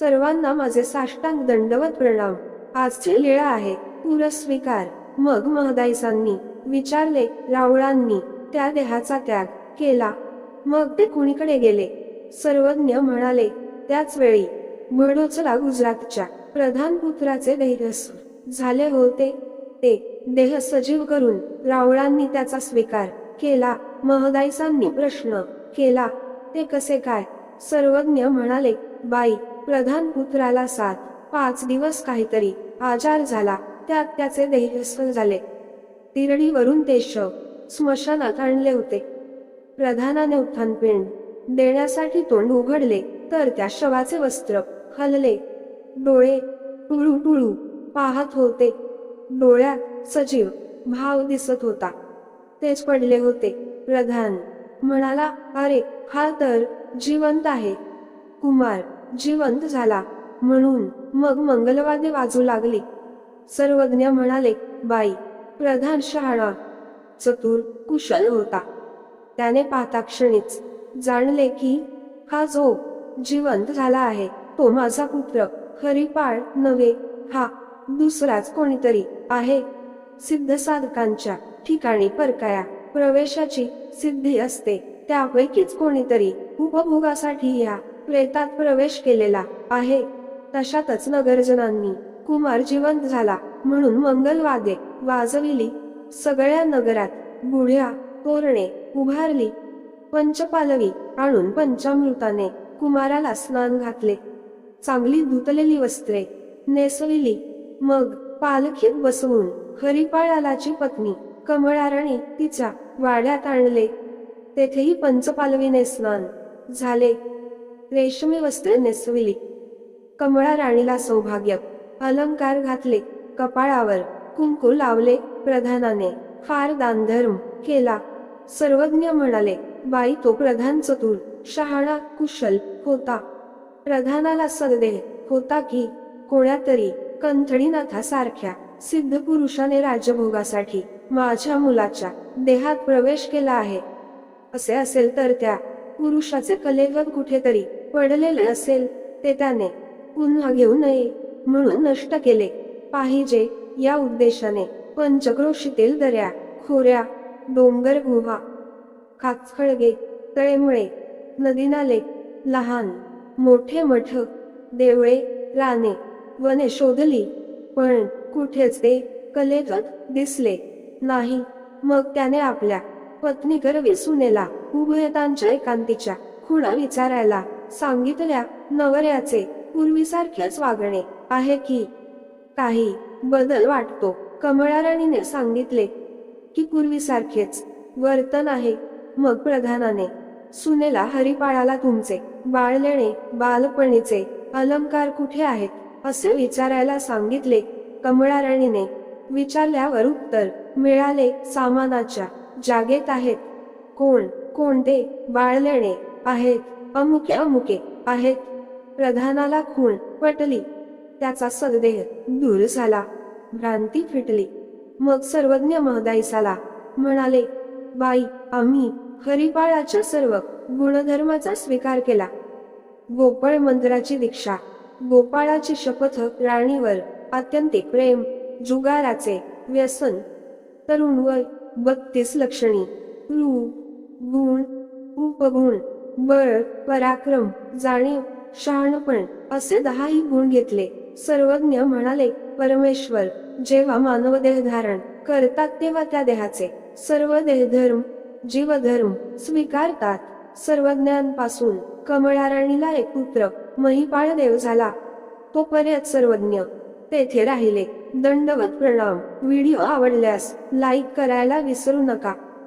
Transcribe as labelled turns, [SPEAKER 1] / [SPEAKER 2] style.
[SPEAKER 1] सर्वांना माझे साष्टांग दंडवत प्रणाम. आजची लीळ आहे. पुरस्वीकार. मग महदाईसांनी विचारले रावळांनी त्या देहाचा त्याग केला. मग ते कुणीकडे गेले? सर्वज्ञ म्हणाले त्याच वेळी बडोचला गुजरातच्या प्रधान पुत्राचे धैर्यस झाले होते. ते देह सजीव करून रावळांनी त्याचा स्वीकार केला. महदाईसांनी प्रश्न केला ते कसे काय? सर्वज्ञ म्हणाले बाई प्रधान पुत्राला सात पाच दिवस काहीतरी आजार झाला त्यात त्याचे देहस्थ झाले. तिरडीवरून ते शव स्मशानात आणले होते. प्रधानाने उत्थानपिंड देण्यासाठी तोंड उघडले तर त्या शवाचे वस्त्र हलले डोळे टुळू टुळू पाहत होते. डोळ्यात सजीव भाव दिसत होता. तेच पडले होते. प्रधान म्हणाला अरे हा तर जिवंत आहे. कुमार जिवंत झाला. म्हणून मग मंगलवादे वाजू लागली. सर्वज्ञ म्हणाले बाई प्रधान शहाणा चतुर कुशल होता. त्याने पाहता क्षणीच जाणले की हा जो जिवंत झाला आहे तो माझा पुत्र हरिपाळ नव्हे. हा दुसराच कोणीतरी आहे. सिद्ध साधकांच्या ठिकाणी परकाया प्रवेशाची सिद्धी असते. त्यापैकीच कोणीतरी उपभोगासाठी या प्रेतात प्रवेश केलेला आहे. तशातच नगरजनांनी कुमार जिवंत झाला म्हणून मंगलवादे वाजविली. सगळ्या नगरात बुढ्या तोरणे उभारली. पंचपालवी आणून पंचामृताने कुमाराला स्नान घातले. चांगली धुतलेली वस्त्रे नेसविली. मग पालखीत बसवून हरिपाळालाची पत्नी कमळाराणी तिच्या वाड्यात आणले. तेथेही पंचपालवीने स्नान झाले. रेशमी वस्त्रे नेसविली. कमळा राणीला सौभाग्य. अलंकार घातले. कपाळावर कुंकू लावले. प्रधानाने फार दानधर्म केला. सर्वज्ञ म्हणाले बाई तो प्रधान चतुर शहाणा कुशल होता. प्रधानाला संदेह होता की कोणातरी कंथडीनाथासारख्या सिद्ध पुरुषाने राजभोगासाठी माझ्या मुलाच्या देहात प्रवेश केला आहे. असे असेल तर त्या पुरुषाचे कलेवर कुठेतरी पडलेले असेल ते त्याने पुन्हा घेऊ नये म्हणून नष्ट केले. पाहिजे या उद्देशाने पंचक्रोशीतील दऱ्या खोऱ्या डोंगर गुहा काचखळगे तळेमुळे नदी नाले लहान मोठे मठ देवळे राणे वने शोधली पण कुठेच ते कलेगत दिसले नाही. मग त्याने आपल्या पत्नीकर विसुनेला उभयतांच्या एकांतीच्या खुणा विचारायला सांगितल्या नवऱ्याचे पूर्वीसारखेच वागणे आहे की काही बदल वाटतो. कमळाराणीने सांगितले की पूर्वीसारखेच वर्तन आहे. मग प्रधानाने सुनेला हरिपाळाला तुमचे बाळलेणे बालपणीचे अलंकार कुठे आहेत? असे विचारायला सांगितले. कमळाराणीने विचारल्यावर उत्तर मिळाले सामानाच्या जागेत आहेत. कोण कोणते बाळलेणे आहेत? अमुके अमुके आहेत. प्रधानाला खूण पटली. त्याचा सदेह दूर झाला. भ्रांती फिटली. मग सर्वज्ञ महदाईसाला म्हणाले बाई आम्ही हरिपाळाच्या सर्व गुणधर्माचा स्वीकार केला. गोपाळ मंदिराची दीक्षा गोपाळाची शपथ राणीवर अत्यंत प्रेम जुगाराचे व्यसन तरुण वय बत्तीस लक्षणी रूप गुण उपगुण बळ पराक्रम जाणीव शहाणपण असे दहाही गुण घेतले. सर्वज्ञ म्हणाले परमेश्वर जेव्हा मानव देह धारण करतात तेव्हा त्या देहाचे सर्व देहधर्म जीवधर्म स्वीकारतात. सर्वज्ञांपासून कमळाराणीला एक पुत्र महिपाळ देव झाला. तो पर्यंत सर्वज्ञ तेथे राहिले. दंडवत प्रणाम. व्हिडिओ आवडल्यास लाईक करायला विसरू नका.